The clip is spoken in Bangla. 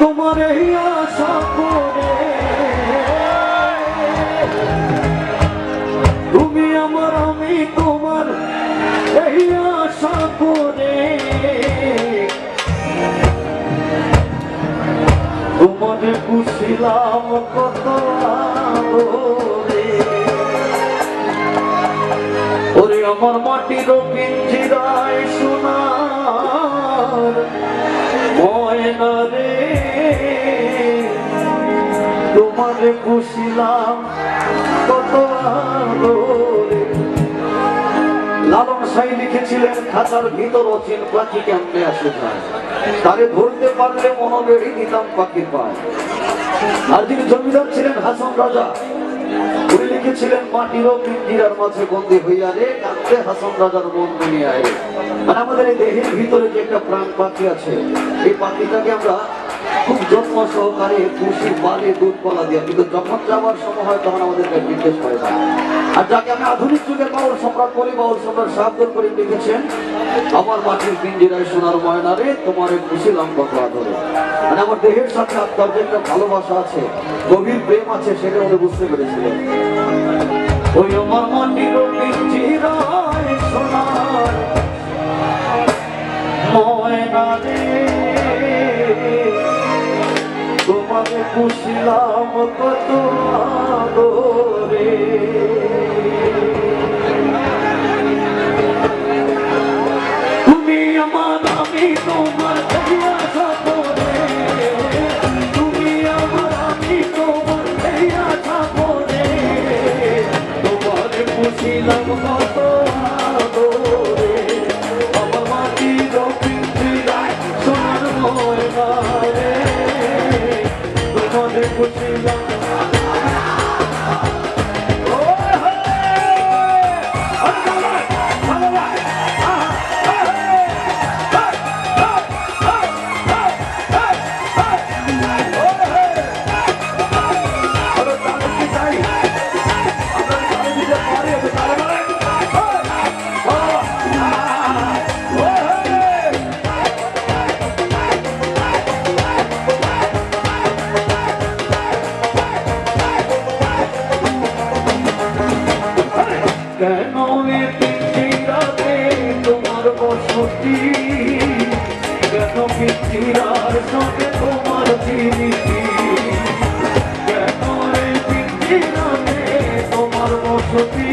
তোমার আশা তুমি আমার, আমি তোমার এই আশা করে তোমারে পুষিলাম কত ওরে আমার মাটির পিঞ্জিরায় সোনার তোমারে পুষিলাম কত লালন সাই লিখেছিলেন খাতার ভিতর অচিন পাখি কেমনে আসে যায়। তারে ধরতে পারলে মনোবেড়ি দিতাম পাখির পায়। আর যিনি জমিদার ছিলেন হাসন রাজা। উনি লিখেছিলেন, মাটির ও পিঞ্জিরার মাঝে বন্দী হইয়া রে, কাঁদতে হাসন রাজার মন দুনিয়ায় মানে আমাদের এই দেহের ভিতরে যে একটা প্রাণ পাখি আছে, এই পাখিটাকে আমরা খুব যত্ন সহকারে খুশি পালে দুধ দিয়ে। কিন্তু যখন যাওয়ার সময় হয়, তখন আমাদেরকে নির্দেশ হয় না। আর যাকে আমি আধুনিক যুগের বাউল সম্রাট বলি বাউল সম্রাট সাহায্য করে লিখেছেন, আমার মাটির পিঞ্জিরায় সোনার ময়না রে, তোমার খুশিলাম কত আদরে। মানে আমার দেহের সাথে আপনার যে একটা ভালোবাসা আছে, গভীর প্রেম আছে, সেটা উনি বুঝতে পেরেছিলেন। ওই আমার মাটির তোমাকে পুষিলাম কত আদরে। তুমি আমার আমি তোমার তোমার পুষিলাম কেন পিঞ্জিরাতে তোমার বসতি? কেন পিঞ্জিরার সঙ্গে তোমার জিনিসি কেন এ তোমার বসতি?